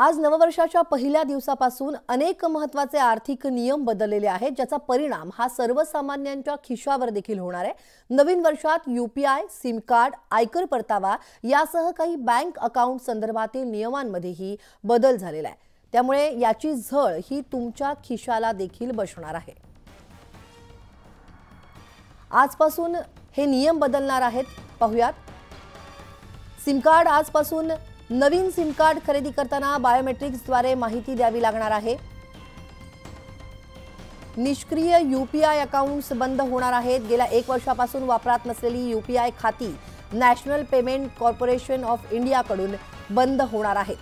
आज नववर्षाच्या पहिल्या दिवसापासून अनेक महत्त्वाचे आर्थिक नियम बदललेले आहेत ज्याचा परिणाम हा सर्वसामान्यांच्या खिशावर देखील होणार आहे. नवीन वर्षात यूपीआय सिम कार्ड आयकर परतावा यासह काही बँक अकाउंट संदर्भातील नियमांमध्येही बदल झालेला आहे. त्यामुळे याची झळ ही तुमच्या खिशाला देखील बसणार आहे. आजपासून हे नियम बदलणार आहेत. पाहुयात. सिम कार्ड आजपासून नवीन सिम कार्ड खरेदी करताना बायोमेट्रिक्सद्वारे माहिती द्यावी लागणार आहे. निष्क्रिय यूपीआय अकाउंट्स बंद होणार आहेत. गेल्या एक वर्षापासून वापरात नसलेली यूपीआय खाती नॅशनल पेमेंट कॉर्पोरेशन ऑफ इंडियाकडून बंद होणार आहेत.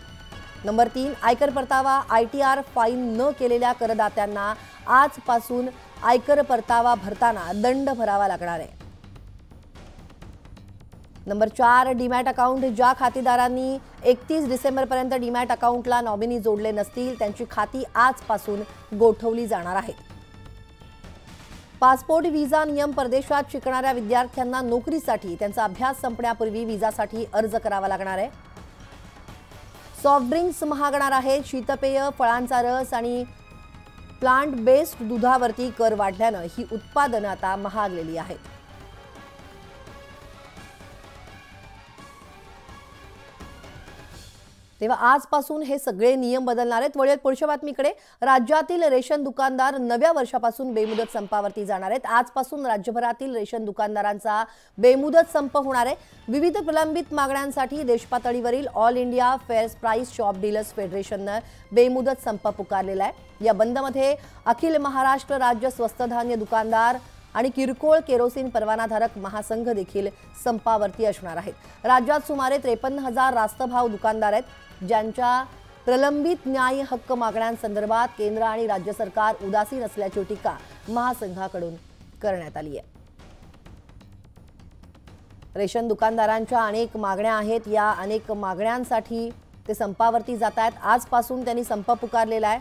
नंबर तीन आयकर परतावा आय टी आर फाईन न केलेल्या करदात्यांना आजपासून आयकर परतावा भरताना दंड भरावा लागणार आहे. नंबर चार डीमॅट अकाउंट ज्या खातेदारांनी एकतीस डिसेंबरपर्यंत डीमॅट अकाउंटला नॉमिनी जोडले नसतील त्यांची खाती आजपासून गोठवली जाणार आहेत. पासपोर्ट व्हिसा नियम परदेशात शिकणाऱ्या विद्यार्थ्यांना नोकरीसाठी त्यांचा अभ्यास संपण्यापूर्वी व्हिसासाठी अर्ज करावा लागणार आहे. सॉफ्ट ड्रिंक्स महागणार आहेत शीतपेय फळांचा रस आणि प्लांट बेस्ड दुधावरती कर वाढल्यानं ही उत्पादनं आता महागलेली आहेत. तेव्हा आजपासून हे सगळे नियम बदलणार आहेत. वळूयात पुढच्या बातमीकडे. राज्यातील रेशन दुकानदार नव्या वर्षापासून बेमुदत संपावरती जाणार आहेत. आजपासून राज्यभरातील रेशन दुकानदारांचा बेमुदत संप होणार आहे. विविध प्रलंबित मागण्यांसाठी देशपातळीवरील all India fairs price shop dealers फेडरेशननं बेमुदत संप पुकारलेला आहे. या बंदमध्ये अखिल महाराष्ट्र राज्य स्वस्त धान्य दुकानदार आणि किरकोळ केरोसिन परवानाधारक महासंघ देखील संपावरती असणार आहेत. राज्यात सुमारे त्रेपन्न हजार रास्तभाव दुकानदार आहेत ज्यांच्या प्रलंबित न्याय हक्क मागण्यांसंदर्भात केंद्र आणि राज्य सरकार उदासीन असल्याची टीका महासंघाकडून करण्यात आली आहे. रेशन दुकानदारांच्या अनेक मागण्या आहेत. या अनेक मागण्यांसाठी ते संपावरती जात आहेत. आजपासून त्यांनी संप पुकारलेला आहे.